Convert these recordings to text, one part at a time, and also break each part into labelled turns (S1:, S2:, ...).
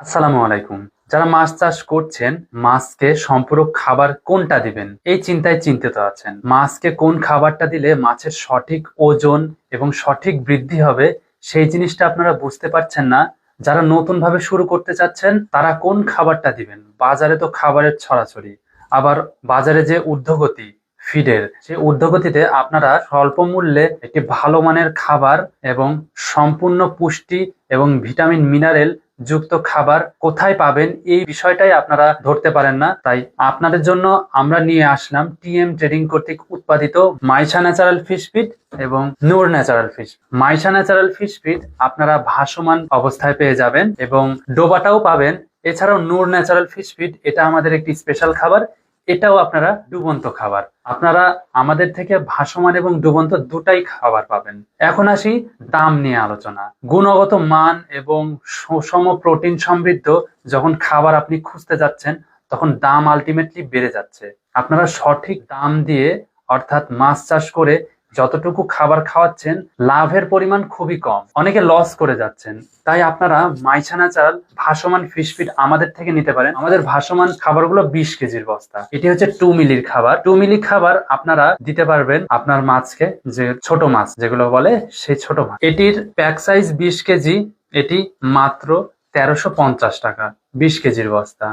S1: আসসালামু আলাইকুম। যারা মাছ চাষ করছেন, মাছকে সম্পূরক খাবার কোনটা দিবেন? এই চিন্তায় চিন্তিত আছেন। মাছকে কোন খাবারটা দিলে মাছের সঠিক ওজন এবং সঠিক বৃদ্ধি হবে, সেই জিনিসটা আপনারা বুঝতে পারছেন না। যারা নতুন ভাবে শুরু করতে চাচ্ছেন, তারা কোন খাবারটা দিবেন? বাজারে তো খাবারের ছড়াছড়ি। আবার বাজারে যে ঊর্ধ্বগতি ফিডের সেই ঊর্ধ্বগতিতে আপনারা স্বল্প মূল্যে একটি ভালো মানের খাবার এবং সম্পূর্ণ পুষ্টি এবং ভিটামিন, মিনারেল যুক্ত খাবার কোথায় পাবেন এই বিষয়টাই আপনারা ধরতে পারেন না। তাই আপনাদের জন্য আমরা নিয়ে আসলাম টিএম ট্রেডিং কর্তৃক উৎপাদিত মাইশা ন্যাচারাল ফিশ ফিড এবং Noor natural fish. Maisha natural fish feed আপনারা ভাসমান অবস্থায় পেয়ে যাবেন এবং ডোবাটাও পাবেন। এছাড়াও নূর ন্যাচারাল ফিশ ফিড, এটা আমাদের একটি স্পেশাল খাবার। এটাও আপনারা ডুবন্ত খাবার। আপনারা আমাদের থেকে ভাসমান এবং ডুবন্ত দুটাই খাবার পাবেন। এখন আসি দাম নিয়ে আলোচনা। গুণগত মান এবং সুষম প্রোটিন সমৃদ্ধ যখন খাবার আপনি খুঁজতে যাচ্ছেন, তখন দাম আলটিমেটলি বেড়ে যাচ্ছে। আপনারা সঠিক দাম দিয়ে অর্থাৎ মাছ চাষ করে যতটুকু খাবার খাওয়াচ্ছেন, লাভের পরিমাণ খুবই কম। অনেকে লস করে যাচ্ছেন। তাই আপনারা মাইছানা চাল, ভাসমান ফিশ ফিড আমাদের থেকে নিতে পারেন। আমাদের ভাসমান খাবারগুলো বিশ কেজির বস্তা। এটি হচ্ছে টু মিলির খাবার। টু মিলি খাবার আপনারা দিতে পারবেন আপনার মাছকে, যে ছোট মাছ, যেগুলো বলে সেই ছোট মাছ। এটির প্যাক সাইজ বিশ কেজি, এটি মাত্র তেরোশো পঞ্চাশ টাকা, বিশ কেজির বস্তা।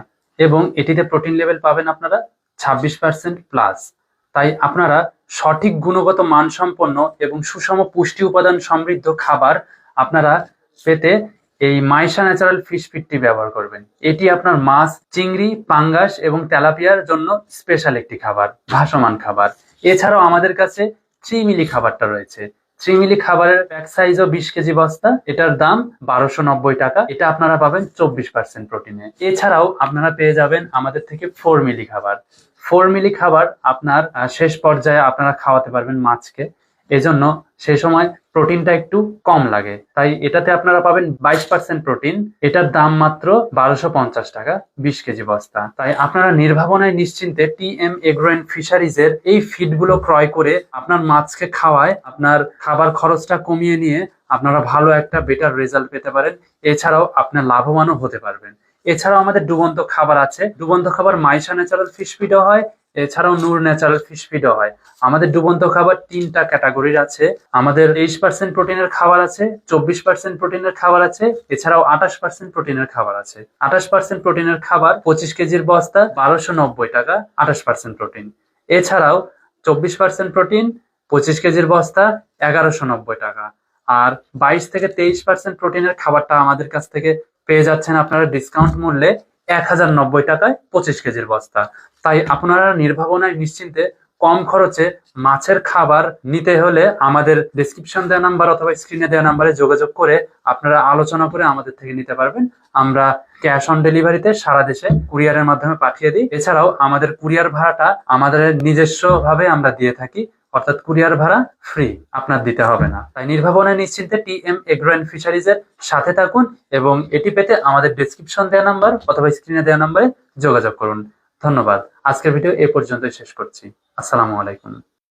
S1: এবং এটিতে প্রোটিন লেভেল পাবেন আপনারা ছাব্বিশ পার্সেন্ট প্লাস তাই আপনারা সঠিক গুণগত মানসম্পন্ন এবং সুষম পুষ্টি উপাদান সমৃদ্ধ খাবার আপনারা পেতে এই মাইশা ন্যাচারাল ফিশ ফিটটি ব্যবহার করবেন। এটি আপনার মাছ, চিংড়ি, পাঙ্গাস এবং তেলাপিয়ার জন্য স্পেশাল একটি খাবার, ভাসমান খাবার। এছাড়াও আমাদের কাছে চিমিলি খাবারটা রয়েছে। থ্রি খাবারের প্যাক ও বিশ কেজি বস্তা। এটার দাম বারোশো নব্বই টাকা। এটা আপনারা পাবেন চব্বিশ পার্সেন্ট প্রোটিনে। এছাড়াও আপনারা পেয়ে যাবেন আমাদের থেকে ফোর মিলি খাবার। ফোর মিলি খাবার আপনার শেষ পর্যায়ে আপনারা খাওয়াতে পারবেন মাছকে। এজন্য সেই সময় প্রোটিনটা একটু কম লাগে। তাই এটাতে আপনারা পাবেন বাইশ পার্সেন্ট প্রোটিন। এটার দাম মাত্র বারোশো পঞ্চাশ টাকা, বিশ কেজি বস্তা। তাই আপনারা নির্ভাবনায় নিশ্চিন্তে টি এম এগ্রোয়েন ফিশারিজের এই ফিডগুলো ক্রয় করে আপনার মাছকে খাওয়ায় আপনার খাবার খরচটা কমিয়ে নিয়ে আপনারা ভালো একটা বেটার রেজাল্ট পেতে পারেন। এছাড়াও আপনার লাভবানও হতে পারবেন। এছাড়াও আমাদের ডুবন্ত খাবার আছে। ডুবন্ত খাবার মাইশা ন্যাচারাল ফিশ ফিডও হয় এছাড়াও নূর ন্যাচারাল ফিশ ফিডও হয়। আমাদের ডুবন্ত খাবার তিনটা ক্যাটাগরির আছে। আমাদের তেইশ পার্সেন্ট প্রোটিনের খাবার আছে, চব্বিশ পার্সেন্ট প্রোটিনের খাবার আছে, এছাড়াও আঠাশ পার্সেন্ট প্রোটিনের খাবার আছে। আঠাশ পার্সেন্ট প্রোটিনের খাবার পঁচিশ কেজির বস্তা, বারোশো নব্বই টাকা, আঠাশ পার্সেন্ট প্রোটিন। এছাড়াও চব্বিশ পার্সেন্ট প্রোটিন, পঁচিশ কেজির বস্তা, এগারোশো নব্বই টাকা। আর বাইশ থেকে তেইশ পার্সেন্ট প্রোটিনের খাবারটা আমাদের কাছ থেকে পেয়ে যাচ্ছেন আপনারা ডিসকাউন্ট মূল্যে এক হাজার নব্বই টাকায় পঁচিশ কেজির বস্তা। তাই আপনারা নির্ভাবনায় নিশ্চিন্তে কম খরচে মাছের খাবার নিতে হলে আমাদের ডিসক্রিপশন দেওয়া নাম্বার অথবা স্ক্রিনে দেওয়া নাম্বারে যোগাযোগ করে আপনারা আলোচনা করে আমাদের থেকে নিতে পারবেন। আমরা ক্যাশ অন ডেলিভারিতে সারা দেশে কুরিয়ারের মাধ্যমে পাঠিয়ে দিই। এছাড়াও আমাদের কুরিয়ার ভাড়াটা আমাদের নিজস্ব ভাবে আমরা দিয়ে থাকি। অর্থাৎ কুরিয়ার ভাড়া ফ্রি আপনার দিতে হবে না। তাই নির্ভাবনায় নিশ্চিন্তে T M agro and fisheries এর সাথে থাকুন এবং এটি পেতে আমাদের ডিসক্রিপশন দেওয়া নাম্বার অথবা স্ক্রিনে দেওয়া নাম্বারে যোগাযোগ করুন। ধন্যবাদ। আজকের ভিডিও এ পর্যন্তই শেষ করছি। আসসালামু আলাইকুম।